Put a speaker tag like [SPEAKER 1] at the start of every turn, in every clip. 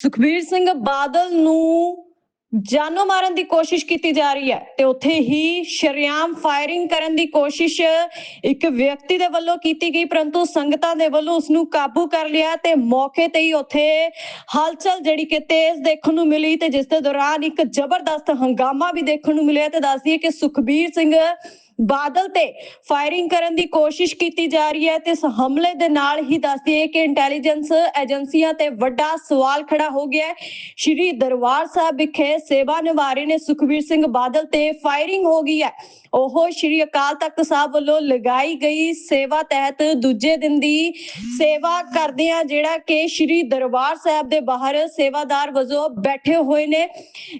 [SPEAKER 1] ਸੁਖਬੀਰ ਸਿੰਘ ਬਾਦਲ ਨੂੰ ਜਾਨੋਂ ਮਾਰਨ ਦੀ ਕੋਸ਼ਿਸ਼ ਕੀਤੀ ਜਾ ਰਹੀ ਹੈ ਤੇ ਉੱਥੇ ਹੀ ਸ਼ਰਿਆਮ ਫਾਇਰਿੰਗ ਕਰਨ ਦੀ ਕੋਸ਼ਿਸ਼ ਇੱਕ ਵਿਅਕਤੀ ਦੇ ਵੱਲੋਂ ਕੀਤੀ ਗਈ, ਪਰੰਤੂ ਸੰਗਤਾਂ ਦੇ ਵੱਲੋਂ ਉਸ ਨੂੰ ਕਾਬੂ ਕਰ ਲਿਆ ਤੇ ਮੌਕੇ ਤੇ ਹੀ ਉੱਥੇ ਹਲਚਲ ਜਿਹੜੀ ਕਿ ਤੇਜ਼ ਦੇਖਣ ਨੂੰ ਮਿਲੀ ਤੇ ਜਿਸ ਦੇ ਦੌਰਾਨ ਇੱਕ ਜ਼ਬਰਦਸਤ ਹੰਗਾਮਾ ਵੀ ਦੇਖਣ ਨੂੰ ਮਿਲਿਆ ਤੇ ਦੱਸਦੀ ਦਈਏ ਕਿ ਸੁਖਬੀਰ ਸਿੰਘ ਬਾਦਲ ਤੇ ਫਾਇਰਿੰਗ ਕਰਨ ਦੀ ਕੋਸ਼ਿਸ਼ ਕੀਤੀ ਜਾ ਰਹੀ ਹੈ ਤੇ ਇਸ ਹਮਲੇ ਦੇ ਨਾਲ ਹੀ ਦੱਸ ਕਿ ਇੰਟੈਲੀਜੈਂਸ ਏਜੰਸੀਆਂ ਤੇ ਵੱਡਾ ਸਵਾਲ ਖੜਾ ਹੋ ਗਿਆ ਹੈ। ਸ਼੍ਰੀ ਦਰਬਾਰ ਸਾਹਿਬ ਵਿਖੇ ਸੇਵਾ ਨਿਭਾ ਰਹੇ ਨੇ ਸੁਖਬੀਰ ਸਿੰਘ ਬਾਦਲ ਤੇ ਫਾਇਰਿੰਗ ਹੋ ਗਈ ਹੈ। ਉਹ ਸ਼੍ਰੀ ਅਕਾਲ ਤਖਤ ਸਾਹਿਬ ਵੱਲੋਂ ਲਗਾਈ ਗਈ ਸੇਵਾ ਤਹਿਤ ਦੂਜੇ ਦਿਨ ਦੀ ਸੇਵਾ ਕਰਦੇ ਆ ਜਿਹੜਾ ਕਿ ਸ਼੍ਰੀ ਦਰਬਾਰ ਸਾਹਿਬ ਦੇ ਬਾਹਰ ਸੇਵਾਦਾਰ ਵਜੋਂ ਬੈਠੇ ਹੋਏ ਨੇ।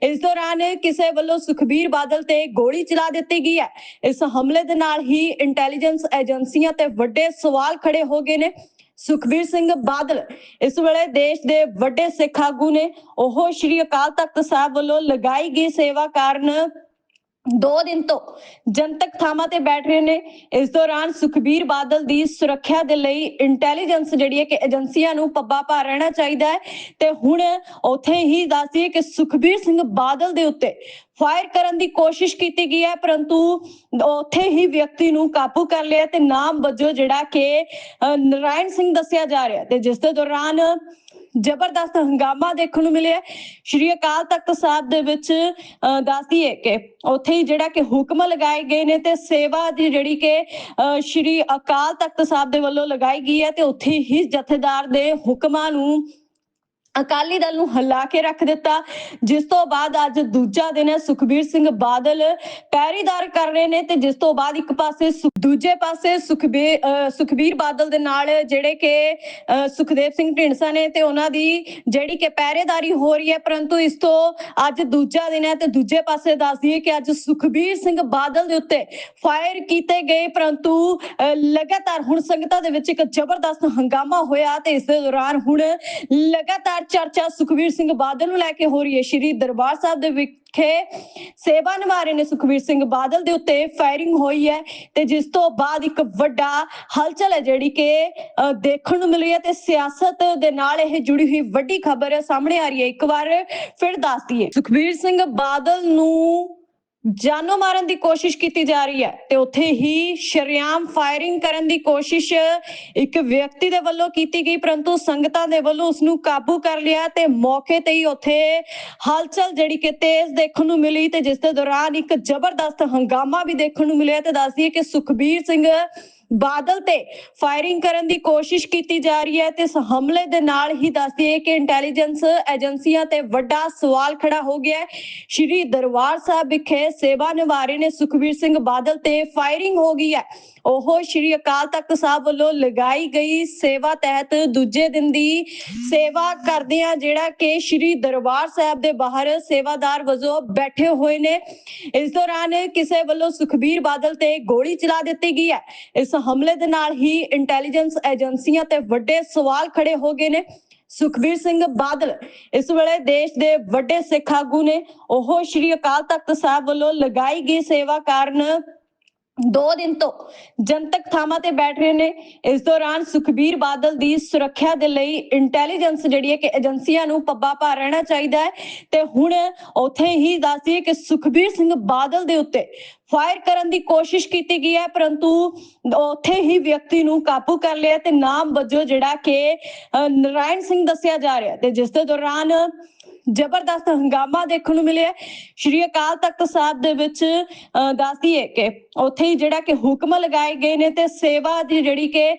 [SPEAKER 1] ਇਸ ਦੌਰਾਨ ਕਿਸੇ ਵੱਲੋਂ ਸੁਖਬੀਰ ਬਾਦਲ ਤੇ ਗੋਲੀ ਚਲਾ ਦਿੱਤੀ ਗਈ ਹੈ। ਇਸ ਹਮਲੇ ਦੇ ਨਾਲ ਹੀ ਇੰਟੈਲੀਜੈਂਸ ਏਜੰਸੀਆਂ ਤੇ ਵੱਡੇ ਸਵਾਲ ਖੜੇ ਹੋ ਗਏ ਨੇ। ਸੁਖਬੀਰ ਸਿੰਘ ਬਾਦਲ ਇਸ ਵੇਲੇ ਦੇਸ਼ ਦੇ ਵੱਡੇ ਸਿੱਖ ਆਗੂ ਨੇ। ਉਹ ਸ਼੍ਰੀ ਅਕਾਲ ਤਖਤ ਸਾਹਿਬ ਵੱਲੋਂ ਲਗਾਈ ਗਈ ਸੇਵਾ ਕਾਰਨ ਦੋ ਦਿਨ ਤੋਂ ਜਨਤਕ ਥਾਵਾਂ ਤੇ ਬੈਠ ਰਹੇ ਨੇ। ਇਸ ਦੌਰਾਨ ਸੁਖਬੀਰ ਬਾਦਲ ਦੀ ਸੁਰੱਖਿਆ ਦੇ ਲਈ ਇੰਟੈਲੀਜੈਂਸ ਜਿਹੜੀ ਹੈ ਕਿ ਏਜੰਸੀਆਂ ਨੂੰ ਪੱਬਾ ਪਾ ਰਹਿਣਾ ਚਾਹੀਦਾ ਹੈ। ਤੇ ਹੁਣ ਉੱਥੇ ਹੀ ਦੱਸਦੀ ਕਿ ਸੁਖਬੀਰ ਸਿੰਘ ਬਾਦਲ ਦੇ ਉੱਤੇ ਫਾਇਰ ਕਰਨ ਦੀ ਕੋਸ਼ਿਸ਼ ਕੀਤੀ ਗਈ ਹੈ ਪਰੰਤੂ ਉੱਥੇ ਹੀ ਵਿਅਕਤੀ ਨੂੰ ਕਾਬੂ ਕਰ ਲਿਆ ਤੇ ਨਾਮ ਵਜੋਂ ਜਿਹੜਾ ਕਿ ਅ, ਨਰਾਇਣ ਸਿੰਘ ਦੱਸਿਆ ਜਾ ਰਿਹਾ ਤੇ ਜਿਸ ਦੇ ਦੌਰਾਨ ਜ਼ਬਰਦਸਤ ਹੰਗਾਮਾ ਦੇਖਣ ਨੂੰ ਮਿਲਿਆ ਸ਼੍ਰੀ ਅਕਾਲ ਤਖਤ ਸਾਹਿਬ ਦੇ ਵਿੱਚ ਅ, ਦੱਸਦੀਏ ਕਿ ਉੱਥੇ ਹੀ ਜਿਹੜਾ ਕਿ ਹੁਕਮ ਲਗਾਏ ਗਏ ਨੇ ਤੇ ਸੇਵਾ ਦੀ ਜਿਹੜੀ ਕਿ ਅ, ਸ਼੍ਰੀ ਅਕਾਲ ਤਖਤ ਸਾਹਿਬ ਦੇ ਵੱਲੋਂ ਲਗਾਈ ਗਈ ਹੈ ਤੇ ਉੱਥੇ ਹੀ ਜਥੇਦਾਰ ਦੇ ਹੁਕਮਾਂ ਨੂੰ ਅਕਾਲੀ ਦਲ ਨੂੰ ਹਲਾ ਕੇ ਰੱਖ ਦਿੱਤਾ। ਜਿਸ ਤੋਂ ਬਾਅਦ ਅੱਜ ਦੂਜਾ ਦਿਨ ਹੈ ਸੁਖਬੀਰ ਸਿੰਘ ਬਾਦਲ ਪੈਰੀਦਾਰ ਕਰ ਰਹੇ ਨੇ ਤੇ ਜਿਸ ਤੋਂ ਬਾਅਦ ਇੱਕ ਪਾਸੇ ਦੂਜੇ ਪਾਸੇ ਸੁਖਬੀਰ ਸੁਖਬੀਰ ਬਾਦਲ ਦੇ ਨਾਲ ਜਿਹੜੇ ਕਿ ਸੁਖਦੇਵ ਸਿੰਘ ਢੀਂਡਸਾ ਨੇ ਤੇ ਉਹਨਾਂ ਦੀ ਜਿਹੜੀ ਕਿ ਪਹਿਰੇਦਾਰੀ ਹੋ ਰਹੀ ਹੈ, ਪਰੰਤੂ ਇਸ ਤੋਂ ਅੱਜ ਦੂਜਾ ਦਿਨ ਹੈ ਤੇ ਦੂਜੇ ਪਾਸੇ ਦੱਸ ਦਈਏ ਕਿ ਅੱਜ ਸੁਖਬੀਰ ਸਿੰਘ ਬਾਦਲ ਦੇ ਉੱਤੇ ਫਾਇਰ ਕੀਤੇ ਗਏ, ਪਰੰਤੂ, ਅਹ, ਲਗਾਤਾਰ ਹੁਣ ਸੰਗਤਾਂ ਦੇ ਵਿੱਚ ਇੱਕ ਜ਼ਬਰਦਸਤ ਹੰਗਾਮਾ ਹੋਇਆ ਤੇ ਇਸ ਦੌਰਾਨ ਹੁਣ ਲਗਾਤਾਰ ਚਰਚਾ ਸੁਖਬੀਰ ਸਿੰਘ ਬਾਦਲ ਨੂੰ ਲੈ ਕੇ ਹੋ ਰਹੀ ਹੈ। ਸ਼੍ਰੀ ਦਰਬਾਰ ਸਾਹਿਬ ਦੇ ਵਿਖੇ ਸੇਵਾ ਨਿਭਾ ਰਹੇ ਨੇ ਸੁਖਬੀਰ ਸਿੰਘ ਬਾਦਲ ਦੇ ਉੱਤੇ ਫਾਇਰਿੰਗ ਹੋਈ ਹੈ ਤੇ ਜਿਸ ਤੋਂ ਬਾਅਦ ਇੱਕ ਵੱਡਾ ਹਲਚਲ ਹੈ ਜਿਹੜੀ ਕਿ ਦੇਖਣ ਨੂੰ ਮਿਲ ਰਹੀ ਹੈ ਤੇ ਸਿਆਸਤ ਦੇ ਨਾਲ ਇਹ ਜੁੜੀ ਹੋਈ ਵੱਡੀ ਖਬਰ ਸਾਹਮਣੇ ਆ ਰਹੀ ਹੈ। ਇੱਕ ਵਾਰ ਫਿਰ ਦੱਸਦੀ ਦਈਏ। ਸੁਖਬੀਰ ਸਿੰਘ ਬਾਦਲ ਨੂੰ ਜਾਨੋਂ ਮਾਰਨ ਦੀ ਕੋਸ਼ਿਸ਼ ਕੀਤੀ ਜਾ ਰਹੀ ਹੈ ਤੇ ਉੱਥੇ ਹੀ ਸ਼ਰਿਆਮ ਫਾਇਰਿੰਗ ਕਰਨ ਦੀ ਕੋਸ਼ਿਸ਼ ਇੱਕ ਵਿਅਕਤੀ ਦੇ ਵੱਲੋਂ ਕੀਤੀ ਗਈ, ਪਰੰਤੂ ਸੰਗਤਾਂ ਦੇ ਵੱਲੋਂ ਉਸ ਨੂੰ ਕਾਬੂ ਕਰ ਲਿਆ ਤੇ ਮੌਕੇ ਤੇ ਹੀ ਉੱਥੇ ਹਲਚਲ ਜਿਹੜੀ ਕਿ ਤੇਜ਼ ਦੇਖਣ ਨੂੰ ਮਿਲੀ ਤੇ ਜਿਸ ਦੇ ਦੌਰਾਨ ਇੱਕ ਜ਼ਬਰਦਸਤ ਹੰਗਾਮਾ ਵੀ ਦੇਖਣ ਨੂੰ ਮਿਲਿਆ ਤੇ ਦੱਸਦੀ ਦਈਏ ਕਿ ਸੁਖਬੀਰ ਸਿੰਘ ਬਾਦਲ ਤੇ ਫਾਇਰਿੰਗ ਕਰਨ ਦੀ ਕੋਸ਼ਿਸ਼ ਕੀਤੀ ਜਾ ਰਹੀ ਹੈ ਤੇ ਇਸ ਹਮਲੇ ਦੇ ਨਾਲ ਹੀ ਦੱਸਦੀ ਦਈਏ ਕਿ ਇੰਟੈਲੀਜੈਂਸ ਏਜੰਸੀਆਂ ਤੇ ਵੱਡਾ ਸਵਾਲ ਖੜਾ ਹੋ ਗਿਆ ਹੈ। ਸ਼੍ਰੀ ਦਰਬਾਰ ਸਾਹਿਬ ਵਿਖੇ ਸੇਵਾ ਨਿਭਾ ਰਹੇ ਨੇ ਸੁਖਬੀਰ ਸਿੰਘ ਬਾਦਲ ਤੇ ਫਾਇਰਿੰਗ ਹੋ ਗਈ ਹੈ। ਉਹ ਸ਼੍ਰੀ ਅਕਾਲ ਤਖਤ ਸਾਹਿਬ ਵੱਲੋਂ ਲਗਾਈ ਗਈ ਸੇਵਾ ਤਹਿਤ ਦੂਜੇ ਦਿਨ ਦੀ ਸੇਵਾ ਕਰਦੇ ਆ ਜਿਹੜਾ ਕਿ ਸ਼੍ਰੀ ਦਰਬਾਰ ਸਾਹਿਬ ਦੇ ਬਾਹਰ ਸੇਵਾਦਾਰ ਵਜੋਂ ਬੈਠੇ ਹੋਏ ਨੇ। ਇਸ ਦੌਰਾਨ ਕਿਸੇ ਵੱਲੋਂ ਸੁਖਬੀਰ ਬਾਦਲ ਤੇ ਗੋਲੀ ਚਲਾ ਦਿੱਤੀ ਗਈ ਹੈ। ਇਸ ਹਮਲੇ ਦੇ ਨਾਲ ਹੀ ਇੰਟੈਲੀਜੈਂਸ ਏਜੰਸੀਆਂ ਤੇ ਵੱਡੇ ਸਵਾਲ ਖੜੇ ਹੋ ਗਏ ਨੇ। ਸੁਖਬੀਰ ਸਿੰਘ ਬਾਦਲ ਇਸ ਵੇਲੇ ਦੇਸ਼ ਦੇ ਵੱਡੇ ਸਿੱਖ ਆਗੂ ਨੇ। ਉਹ ਸ਼੍ਰੀ ਅਕਾਲ ਤਖਤ ਸਾਹਿਬ ਵੱਲੋਂ ਲਗਾਈ ਗਈ ਸੇਵਾ ਕਾਰਨ ਦੋ ਦਿਨ ਤੋਂ ਜਨਤਕ ਥਾਵਾਂ ਤੇ ਬੈਠ ਰਹੇ ਨੇ। ਇਸ ਦੌਰਾਨ ਸੁਖਬੀਰ ਬਾਦਲ ਦੀ ਸੁਰੱਖਿਆ ਦੇ ਲਈ ਇੰਟੈਲੀਜੈਂਸ ਜਿਹੜੀ ਹੈ ਕਿ ਏਜੰਸੀਆਂ ਨੂੰ ਪੱਬਾ ਪਾ ਰਹਿਣਾ ਚਾਹੀਦਾ ਹੈ। ਤੇ ਹੁਣ ਉੱਥੇ ਹੀ ਦੱਸਦੀ ਕਿ ਸੁਖਬੀਰ ਸਿੰਘ ਬਾਦਲ ਦੇ ਉੱਤੇ ਫਾਇਰ ਕਰਨ ਦੀ ਕੋਸ਼ਿਸ਼ ਕੀਤੀ ਗਈ ਹੈ ਪਰੰਤੂ ਉੱਥੇ ਹੀ ਵਿਅਕਤੀ ਨੂੰ ਕਾਬੂ ਕਰ ਲਿਆ ਤੇ ਨਾਮ ਵਜੋਂ ਜਿਹੜਾ ਕਿ ਅ, ਨਰਾਇਣ ਸਿੰਘ ਦੱਸਿਆ ਜਾ ਰਿਹਾ ਤੇ ਜਿਸ ਦੇ ਦੌਰਾਨ ਜ਼ਬਰਦਸਤ ਹੰਗਾਮਾ ਦੇਖਣ ਨੂੰ ਮਿਲਿਆ। ਸ਼੍ਰੀ ਅਕਾਲ ਤਖਤ ਸਾਹਿਬ ਦੇ ਵਿੱਚ ਅ, ਦੱਸਦੀਏ ਕਿ ਉੱਥੇ ਹੀ ਜਿਹੜਾ ਕਿ ਹੁਕਮ ਲਗਾਏ ਗਏ ਨੇ ਤੇ ਸੇਵਾ ਦੀ ਜਿਹੜੀ ਕਿ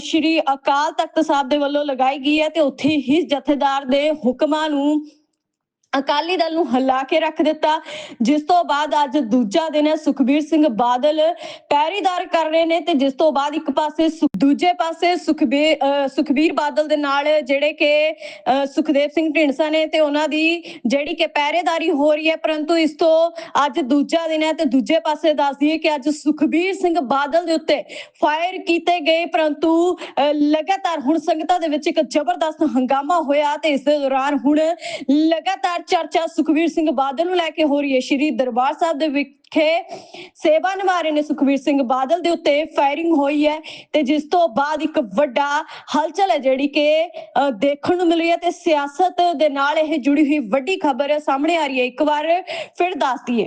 [SPEAKER 1] ਸ਼੍ਰੀ ਅਕਾਲ ਤਖਤ ਸਾਹਿਬ ਦੇ ਵੱਲੋਂ ਲਗਾਈ ਗਈ ਹੈ ਤੇ ਉੱਥੇ ਹੀ ਜਥੇਦਾਰ ਦੇ ਹੁਕਮਾਂ ਨੂੰ ਅਕਾਲੀ ਦਲ ਨੂੰ ਹਲਾ ਕੇ ਰੱਖ ਦਿੱਤਾ। ਜਿਸ ਤੋਂ ਬਾਅਦ ਅੱਜ ਦੂਜਾ ਦਿਨ ਹੈ ਸੁਖਬੀਰ ਸਿੰਘ ਬਾਦਲ ਪੈਰੀਦਾਰ ਕਰ ਰਹੇ ਨੇ ਤੇ ਜਿਸ ਤੋਂ ਬਾਅਦ ਇੱਕ ਪਾਸੇ ਦੂਜੇ ਪਾਸੇ ਸੁਖਬੀਰ ਸੁਖਬੀਰ ਬਾਦਲ ਦੇ ਨਾਲ ਜਿਹੜੇ ਕਿ ਸੁਖਦੇਵ ਸਿੰਘ ਢੀਂਡਸਾ ਨੇ ਤੇ ਉਹਨਾਂ ਦੀ ਜਿਹੜੀ ਕਿ ਪਹਿਰੇਦਾਰੀ ਹੋ ਰਹੀ ਹੈ ਪਰੰਤੂ ਇਸ ਤੋਂ ਅੱਜ ਦੂਜਾ ਦਿਨ ਹੈ ਤੇ ਦੂਜੇ ਪਾਸੇ ਦੱਸ ਦਈਏ ਕਿ ਅੱਜ ਸੁਖਬੀਰ ਸਿੰਘ ਬਾਦਲ ਦੇ ਉੱਤੇ ਫਾਇਰ ਕੀਤੇ ਗਏ ਪਰੰਤੂ ਅ, ਲਗਾਤਾਰ ਹੁਣ ਸੰਗਤਾਂ ਦੇ ਵਿੱਚ ਇੱਕ ਜ਼ਬਰਦਸਤ ਹੰਗਾਮਾ ਹੋਇਆ ਤੇ ਇਸ ਦੌਰਾਨ ਹੁਣ ਲਗਾਤਾਰ ਚਰਚਾ ਸੁਖਬੀਰ ਸਿੰਘ ਬਾਦਲ ਨੂੰ ਲੈ ਕੇ ਹੋ ਰਹੀ ਹੈ। ਸ਼੍ਰੀ ਦਰਬਾਰ ਸਾਹਿਬ ਦੇ ਵਿਖੇ ਸੇਵਾ ਨਿਭਾ ਰਹੇ ਨੇ ਸੁਖਵੀਰ ਸਿੰਘ। ਬਾਦਲ ਦੇ ਉੱਤੇ ਫਾਇਰਿੰਗ ਹੋਈ ਹੈ ਤੇ ਜਿਸ ਤੋਂ ਬਾਅਦ ਇੱਕ ਵੱਡਾ ਹਲਚਲ ਹੈ ਜਿਹੜੀ ਕਿ ਦੇਖਣ ਨੂੰ ਮਿਲ ਰਹੀ ਹੈ ਤੇ ਸਿਆਸਤ ਦੇ ਨਾਲ ਇਹ ਜੁੜੀ ਹੋਈ ਵੱਡੀ ਖਬਰ ਸਾਹਮਣੇ ਆ ਰਹੀ ਹੈ। ਇੱਕ ਵਾਰ ਫਿਰ ਦੱਸਦੀ ਦਈਏ।